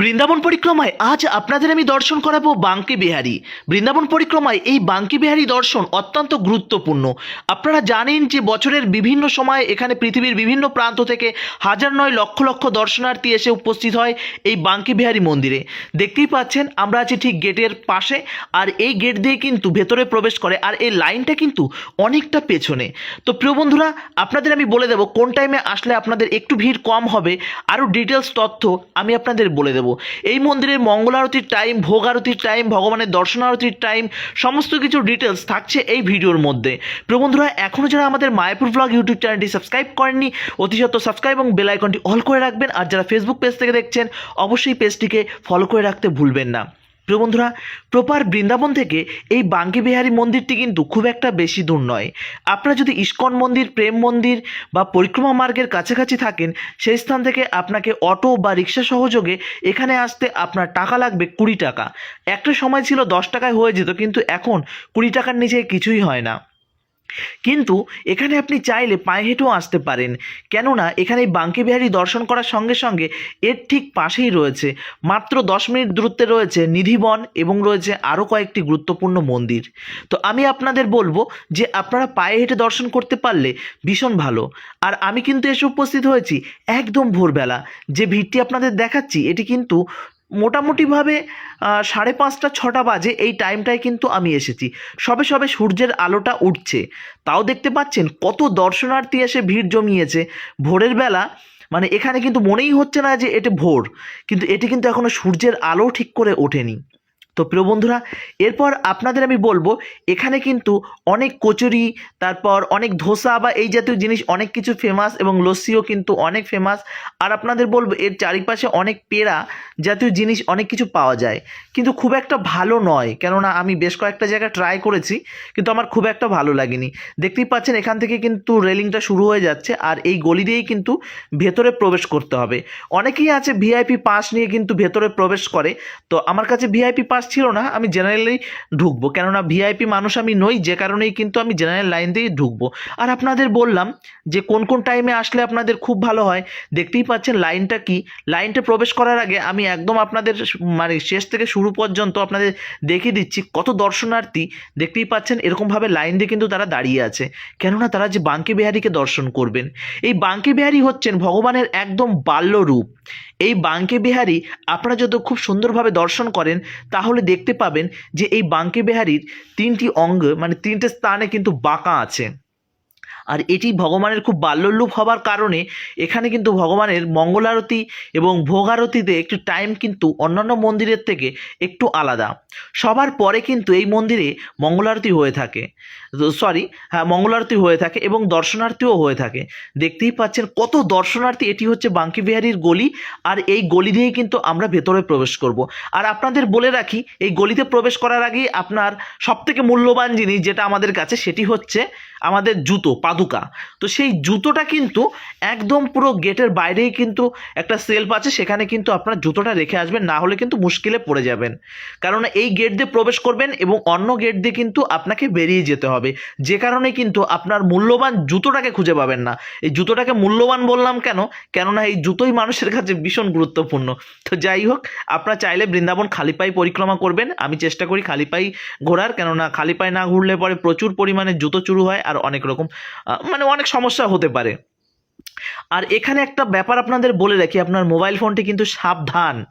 বৃন্দাবন পরিক্রমায় আজ আপনাদের আমি দর্শন করাবো বাঙ্কি বিহারী। বৃন্দাবন পরিক্রমায় এই বাঙ্কি বিহারী দর্শন অত্যন্ত গুরুত্বপূর্ণ। আপনারা জানেন যে বছরের বিভিন্ন সময় এখানে পৃথিবীর বিভিন্ন প্রান্ত থেকে হাজার নয় লক্ষ লক্ষ দর্শনার্থী এসে উপস্থিত হয় এই বাঙ্কি বিহারী মন্দিরে। দেখতেই পাচ্ছেন, আমরা আছি ঠিক গেটের পাশে, আর এই গেট দিয়ে কিন্তু ভেতরে প্রবেশ করে, আর এই লাইনটা কিন্তু অনেকটা পেছনে। তো প্রিয় বন্ধুরা, আপনাদের আমি বলে দেবো কোন টাইমে আসলে আপনাদের একটু ভিড় কম হবে, আরও ডিটেলস তথ্য আমি আপনাদের বলে দেবো। এই মন্দিরের মঙ্গল আরতির টাইম ভোগ আরতির টাইম ভগবানের দর্শন আরতির টাইম সমস্ত কিছু ডিটেলস থাকছে এই ভিডিওর মধ্যে। প্রিয় বন্ধুরা এখনও যারা আমাদের মায়াপুর ব্লগ ইউটিউব চ্যানেলটি সাবস্ক্রাইব করেননি, অতি সত্ত্বর সাবস্ক্রাইব এবং বেলাইকনটি অল করে রাখবেন। আর যারা ফেসবুক পেজ থেকে দেখছেন, অবশ্যই পেজটিকে ফলো করে রাখতে ভুলবেন না। প্রিয় বন্ধুরা, প্রপার বৃন্দাবন থেকে এই বাঙ্কি বিহারী মন্দিরটি কিন্তু খুব একটা বেশি দূর নয়। আপনারা যদি ইস্কন মন্দির, প্রেম মন্দির বা পরিক্রমা মার্গের কাছাকাছি থাকেন, সেই স্থান থেকে আপনাকে অটো বা রিক্সা সহযোগে এখানে আসতে আপনার টাকা লাগবে কুড়ি টাকা। একটা সময় ছিল দশ টাকায় হয়ে যেত, কিন্তু এখন কুড়ি টাকার নিচে কিছুই হয় না। কিন্তু এখানে আপনি চাইলে পায়ে হেঁটেও আসতে পারেন। কেননা এখানে বাঙ্কে বিহারী দর্শন করার সঙ্গে সঙ্গে এর ঠিক পাশেই রয়েছে। মাত্র দশ মিনিট দূরত্বে রয়েছে নিধিবন এবং রয়েছে আরও কয়েকটি গুরুত্বপূর্ণ মন্দির। তো আমি আপনাদের বলব যে আপনারা পায়ে হেঁটে দর্শন করতে পারলে ভীষণ ভালো। আর আমি কিন্তু এসে উপস্থিত হয়েছি একদম ভোরবেলা। যে ভিড়টি আপনাদের দেখাচ্ছি, এটি কিন্তু মোটামুটিভাবে সাড়ে পাঁচটা, ছটা বাজে এই টাইমটায় কিন্তু আমি এসেছি। সবে সবে সূর্যের আলোটা উঠছে। তাও দেখতে পাচ্ছেন কত দর্শনার্থী এসে ভিড় জমিয়েছে। ভোরের বেলা মানে এখানে কিন্তু মনেই হচ্ছে না যে এটা ভোর, কিন্তু এটি কিন্তু এখনও সূর্যের আলো ঠিক করে ওঠেনি। তো প্রিয় বন্ধুরা, এরপর আপনাদের আমি বলব, এখানে কিন্তু অনেক কচুরি, তারপর অনেক ধোসা বা এই জাতীয় জিনিস অনেক কিছু ফেমাস এবং লস্যিও কিন্তু অনেক ফেমাস আর আপনাদের বলব, এর চারিপাশে অনেক পেড়া জাতীয় জিনিস অনেক কিছু পাওয়া যায়। কিন্তু খুব একটা ভালো নয়, কেননা আমি বেশ কয়েকটা জায়গা ট্রাই করেছি, কিন্তু আমার খুব একটা ভালো লাগেনি। দেখতেই পাচ্ছেন, এখান থেকে কিন্তু রেলিংটা শুরু হয়ে যাচ্ছে, আর এই গলি দিয়েই কিন্তু ভেতরে প্রবেশ করতে হবে। অনেকেই আছে ভিআইপি পাস নিয়ে কিন্তু ভেতরে প্রবেশ করে। তো আমার কাছে ভিআইপি পাস ছিল না, আমি জেনারেলি ঢুকবো। কেননা ভিআইপি মানুষ আমি নই, যে কারণেই কিন্তু আমি জেনারেল লাইন দিয়েই ঢুকবো। আর আপনাদের বললাম যে কোন কোন টাইমে আসলে আপনাদের খুব ভালো হয়, দেখতেই পাচ্ছেন লাইনটা কি? লাইনটা প্রবেশ করার আগে আমি একদম আপনাদের মানে শেষ থেকে শুরু পর্যন্ত আপনাদের দেখিয়ে দিচ্ছি কত দর্শনার্থী, দেখতেই পাচ্ছেন এরকমভাবে লাইন দিয়ে কিন্তু তারা দাঁড়িয়ে আছে। কেননা তারা যে বাঙ্কে বিহারীকে দর্শন করবেন, এই বাঙ্কে বিহারী হচ্ছেন ভগবানের একদম বাল্য রূপ। এই বাঙ্কে বিহারী আপনারা যদি খুব সুন্দরভাবে দর্শন করেন, তাহলে দেখতে পাবেন যে এই বাঙ্কে বিহারীর তিনটি অঙ্গ মানে তিনটে স্থানে কিন্তু বাঁকা আছে। আর এটি ভগবানের খুব বাল্যরূপ হবার কারণে এখানে কিন্তু ভগবানের মঙ্গল আরতি এবং ভোগ আরতিতে একটু টাইম কিন্তু অন্যান্য মন্দিরের থেকে একটু আলাদা। সবার পরে কিন্তু এই মন্দিরে মঙ্গল আরতি হয়ে থাকে। সরি হ্যাঁ মঙ্গল আরতি হয়ে থাকে এবং দর্শনার্থীও হয়ে থাকে। দেখতেই পাচ্ছেন কত দর্শনার্থী, এটি হচ্ছে বাঙ্কি বিহারীর গলি আর এই গলি দিয়েই কিন্তু আমরা ভেতরে প্রবেশ করব। আর আপনাদের বলে রাখি, এই গলিতে প্রবেশ করার আগেই আপনার সবথেকে মূল্যবান জিনিস যেটা আমাদের কাছে সেটি হচ্ছে আমাদের জুতো পাদুকা তো সেই জুতোটা কিন্তু একদম পুরো গেটের বাইরেই কিন্তু একটা সেলফ আছে, সেখানে কিন্তু আপনার জুতোটা রেখে আসবেন, না হলে কিন্তু মুশকিলে পড়ে যাবেন। কারণ এই গেট দিয়ে প্রবেশ করবেন এবং অন্য গেট দিয়ে কিন্তু আপনাকে বেরিয়ে যেতে হবে। যে কারণে কিন্তু আপনার মূল্যবান জুতোটাকে খুঁজে পাবেন না। এই জুতোটাকে মূল্যবান বললাম কেন? কেননা এই জুতোই মানুষের কাছে ভীষণ গুরুত্বপূর্ণ। তো যাই হোক, আপনারা চাইলে বৃন্দাবন খালি পায়ে পরিক্রমা করবেন। আমি চেষ্টা করি খালি পায়ে ঘোরার, কেননা খালি পায়ে না ঘুরলে পরে প্রচুর পরিমাণে জুতো চুরু হয় আর অনেক রকম। মানে অনেক সমস্যা হতে পারে। আর এখানে একটা ব্যাপার আপনাদের বলে রাখি, আপনার মোবাইল ফোনটি কিন্তু সাবধান।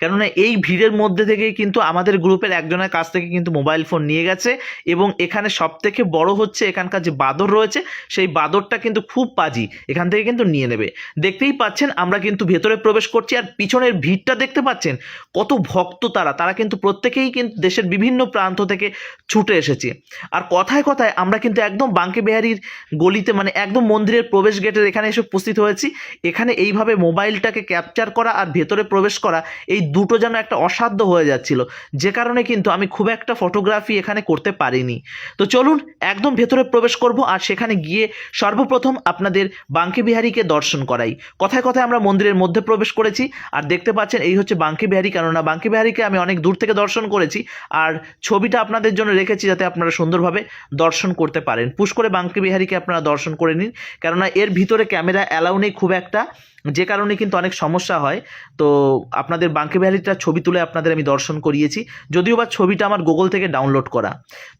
কেননা এই ভিড়ের মধ্যে থেকেই কিন্তু আমাদের গ্রুপের একজনের কাছ থেকে কিন্তু মোবাইল ফোন নিয়ে গেছে এবং এখানে সব থেকে বড় হচ্ছে এখানকার যে বাদর রয়েছে, সেই বাদরটা কিন্তু খুব পাজি, এখান থেকে কিন্তু নিয়ে নেবে। দেখতেই পাচ্ছেন আমরা কিন্তু ভেতরে প্রবেশ করছি আর পিছনের ভিড়টা দেখতে পাচ্ছেন, কত ভক্ত তারা তারা কিন্তু প্রত্যেকেই কিন্তু দেশের বিভিন্ন প্রান্ত থেকে ছুটে এসেছে। আর কথায় কথায় আমরা কিন্তু একদম বাঙ্কে বিহারীর গলিতে মানে একদম মন্দিরের প্রবেশ গেটের এখানে এসে উপস্থিত হয়েছি। এখানে এইভাবে মোবাইলটাকে ক্যাপচার করা আর ভেতরে প্রবেশ করা, এই দুটো যেন একটা অসাধ্য হয়ে যাচ্ছিল। যে কারণে কিন্তু আমি খুব একটা ফটোগ্রাফি এখানে করতে পারিনি। তো চলুন একদম ভেতরে প্রবেশ করব আর সেখানে গিয়ে সর্বপ্রথম আপনাদের বাঙ্কি বিহারীকে দর্শন করাই। কথায় কথায় আমরা মন্দিরের মধ্যে প্রবেশ করেছি আর দেখতে পাচ্ছেন এই হচ্ছে বাঙ্কি বিহারী। কেননা বাঙ্কি বিহারীকে আমি অনেক দূর থেকে দর্শন করেছি আর ছবিটা আপনাদের জন্য রেখেছি যাতে আপনারা সুন্দরভাবে দর্শন করতে পারেন। পুশ করে বাঙ্কে বিহারীকে আপনারা দর্শন করে নিন। কেননা এর ভিতরে ক্যামেরা অ্যালাউ নেই খুব একটা। যে কারণে কিন্তু অনেক সমস্যা হয়। তো আপনাদের বাঙ্কে ভ্যালিটার ছবি তুলে আপনাদের আমি দর্শন করিয়েছি। যদিও বা ছবিটা আমার গুগল থেকে ডাউনলোড করা।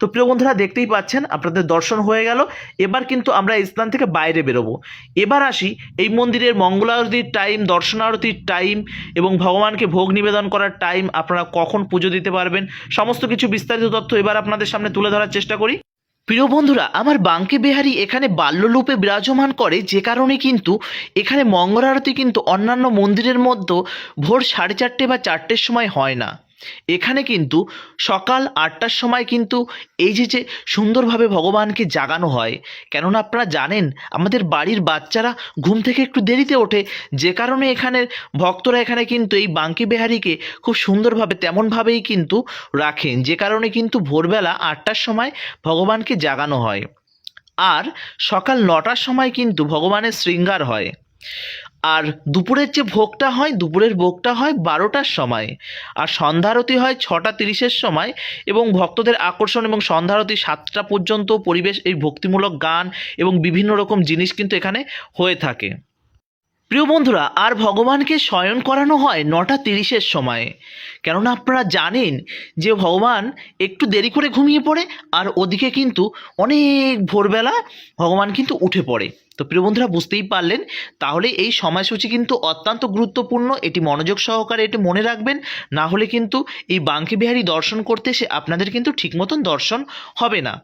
তো প্রিয় বন্ধুরা, দেখতেই পাচ্ছেন, আপনাদের দর্শন হয়ে গেল। এবার কিন্তু আমরা এই স্থান থেকে বাইরে বেরোবো। এবার আসি এই মন্দিরের মঙ্গল আরতির টাইম দর্শন আরতির টাইম এবং ভগবানকে ভোগ নিবেদন করার টাইম আপনারা কখন পুজো দিতে পারবেন? সমস্ত কিছু বিস্তারিত তথ্য এবার আপনাদের সামনে তুলে ধরার চেষ্টা করি। প্রিয় বন্ধুরা, আমার বাঙ্কে বিহারি এখানে বাল্যরূপে বিরাজমান করে, যে কারণে কিন্তু এখানে মঙ্গল আরতি কিন্তু অন্যান্য মন্দিরের মধ্যে ভোর সাড়ে চারটে বা চারটের সময় হয় না। এখানে কিন্তু সকাল আটটার সময় কিন্তু এই যে যে সুন্দরভাবে ভগবানকে জাগানো হয়, কেননা আপনারা জানেন আমাদের বাড়ির বাচ্চারা ঘুম থেকে একটু দেরিতে ওঠে, যে কারণে এখানের ভক্তরা এখানে কিন্তু এই বাঙ্কি বিহারীকে খুব সুন্দরভাবে তেমনভাবেই কিন্তু রাখেন, যে কারণে কিন্তু ভোরবেলা আটটার সময় ভগবানকে জাগানো হয়। আর সকাল নটার সময় কিন্তু ভগবানের শৃঙ্গার হয়। আর দুপুরের যে ভোগটা হয়, দুপুরের ভোগটা হয় বারোটার সময়। আর সন্ধ্যারতি হয় ছটা তিরিশের সময় এবং ভক্তদের আকর্ষণ এবং সন্ধ্যারতি সাতটা পর্যন্ত পরিবেশ এই ভক্তিমূলক গান এবং বিভিন্ন রকম জিনিস কিন্তু এখানে হয়ে থাকে। প্রিয় বন্ধুরা, আর ভগবানকে শয়ন করানো হয় নটা তিরিশের সময়। কেননা আপনারা জানেন যে ভগবান একটু দেরি করে ঘুমিয়ে পড়ে, আর ওদিকে কিন্তু অনেক ভোরবেলা ভগবান কিন্তু উঠে পড়ে। তো প্রিয় বন্ধুরা, বুঝতেই পারলেন, তাহলে এই সময়সূচি কিন্তু অত্যন্ত গুরুত্বপূর্ণ। এটি মনোযোগ সহকারে এটি মনে রাখবেন, না হলে কিন্তু এই বাঙ্কি বিহারী দর্শন করতে এসে আপনাদের কিন্তু ঠিক মতন দর্শন হবে না।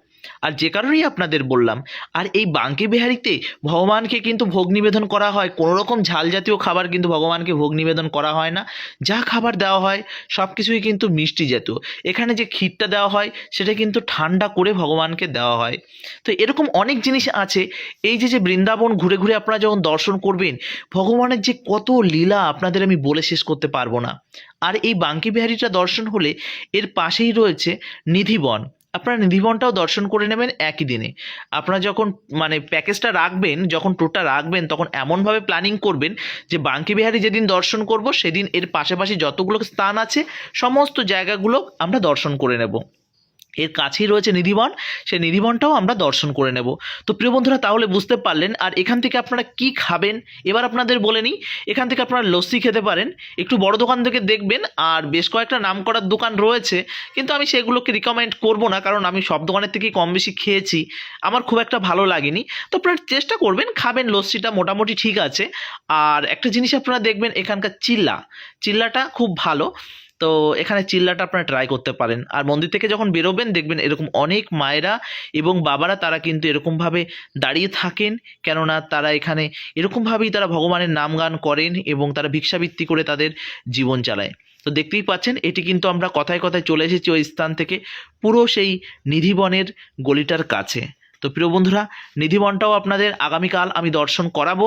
আর যে কারণেই আপনাদের বললাম, আর এই বাঙ্কি বিহারিতে ভগবানকে কিন্তু ভোগ নিবেদন করা হয়। কোনো রকম ঝাল জাতীয় খাবার কিন্তু ভগবানকে ভোগ নিবেদন করা হয় না। যা খাবার দেওয়া হয়, সব কিছুই কিন্তু মিষ্টি জাতীয়। এখানে যে ক্ষীরটা দেওয়া হয়, সেটা কিন্তু ঠান্ডা করে ভগবানকে দেওয়া হয়। তো এরকম অনেক জিনিস আছে। এই যে যে বৃন্দাবন ঘুরে ঘুরে আপনারা যখন দর্শন করবেন, ভগবানের যে কত লীলা আপনাদের আমি বলে শেষ করতে পারব না। আর এই বাঙ্কি বিহারিটা দর্শন হলে এর পাশেই রয়েছে নিধিবন। আপনারা নিধিবনটাও দর্শন করে নেবেন একই দিনে। আপনারা যখন মানে প্যাকেজটা রাখবেন, যখন ট্যুরটা রাখবেন, তখন এমনভাবে প্ল্যানিং করবেন যে বাঙ্কি বিহারি যেদিন দর্শন করব, সেদিন এর পাশাপাশি যতগুলো স্থান আছে, সমস্ত জায়গাগুলো আমরা দর্শন করে নেব। এর কাছেই রয়েছে নিধিবন, সেই নিধিবনটাও আমরা দর্শন করে নেব। তো প্রিয় বন্ধুরা, তাহলে বুঝতে পারলেন, আর এখান থেকে আপনারা কি খাবেন? এবার আপনাদের বলে নিই, এখান থেকে আপনারা লস্যি খেতে পারেন, একটু বড় দোকান থেকে দেখবেন, আর বেশ কয়েকটা নাম করার দোকান রয়েছে, কিন্তু আমি সেগুলোকে রিকমেন্ড করব না, কারণ আমি সব দোকানের থেকেই কম বেশি খেয়েছি, আমার খুব একটা ভালো লাগেনি। তো আপনারা চেষ্টা করবেন, খাবেন লস্যিটা, মোটামুটি ঠিক আছে। আর একটা জিনিস আপনারা দেখবেন, এখানকার চিল্লা, চিল্লাটা খুব ভালো। তো এখানে চিল্লাটা আপনারা ট্রাই করতে পারেন। আর মন্দির থেকে যখন বেরোবেন, দেখবেন এরকম অনেক মায়েরা এবং বাবারা তারা কিন্তু এরকমভাবে দাঁড়িয়ে থাকেন। কেননা তারা এখানে এরকমভাবেই তারা ভগবানের নাম গান করেন এবং তারা ভিক্ষাবৃত্তি করে তাদের জীবন চালায়। তো দেখতেই পাচ্ছেন, এটি কিন্তু আমরা কথায় কথায় চলে এসেছি ওই স্থান থেকে। পুরো সেই নিধিবনের গলিটার কাছে। তো প্রিয় বন্ধুরা নিধিবনটাও আপনাদের আগামীকাল আমি দর্শন করাবো।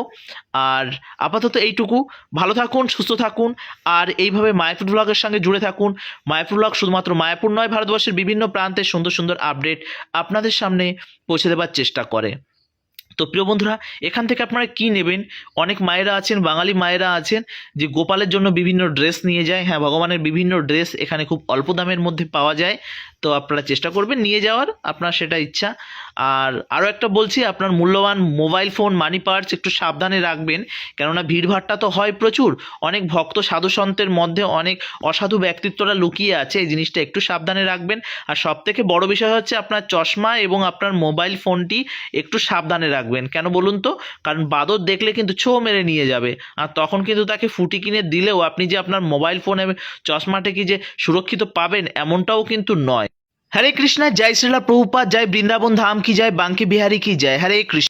আর আপাতত এইটুকু। ভালো থাকুন, সুস্থ থাকুন। আর এইভাবে মায়াপুর ব্লগের সঙ্গে জুড়ে থাকুন। মায়াপুর ব্লগ শুধুমাত্র মায়াপুর নয়, ভারতবর্ষের বিভিন্ন প্রান্তে সুন্দর সুন্দর আপডেট আপনাদের সামনে পৌঁছে দেওয়ার চেষ্টা করে। তো প্রিয় বন্ধুরা, এখান থেকে আপনারা কি নেবেন? অনেক মায়েরা আছেন, বাঙালি মায়েরা আছেন, যে গোপালের জন্য বিভিন্ন ড্রেস নিয়ে যায়। হ্যাঁ ভগবানের বিভিন্ন ড্রেস এখানে খুব অল্প দামের মধ্যে পাওয়া যায়। তো আপনারা চেষ্টা করবেন নিয়ে যাওয়ার, আপনার সেটা ইচ্ছা। আর আরও একটা বলছি, আপনার মূল্যবান মোবাইল ফোন মানি পার্স একটু সাবধানে রাখবেন, কেননা ভিড়ভাট্টা তো হয় প্রচুর। অনেক ভক্ত সাধু সন্তের মধ্যে অনেক অসাধু ব্যক্তিত্বরা লুকিয়ে আছে, এই জিনিসটা একটু সাবধানে রাখবেন। আর সব থেকে বড় বিষয় হচ্ছে আপনার চশমা এবং আপনার মোবাইল ফোনটি একটু সাবধানে রাখবেন। কেন বলুন তো? কারণ বাদর দেখলে কিন্তু ছো মেরে নিয়ে যাবে। আর তখন কিন্তু তাকে ফুটি কিনে দিলেও আপনি যে আপনার মোবাইল ফোনে চশমাটা কি যে সুরক্ষিত পাবেন, এমনটাও কিন্তু নয়। हरे कृष्णा, जय श्रीला प्रभुपा जय वृंदावन धाम की जय, बांके बिहारी की जय। हरे कृष्ण।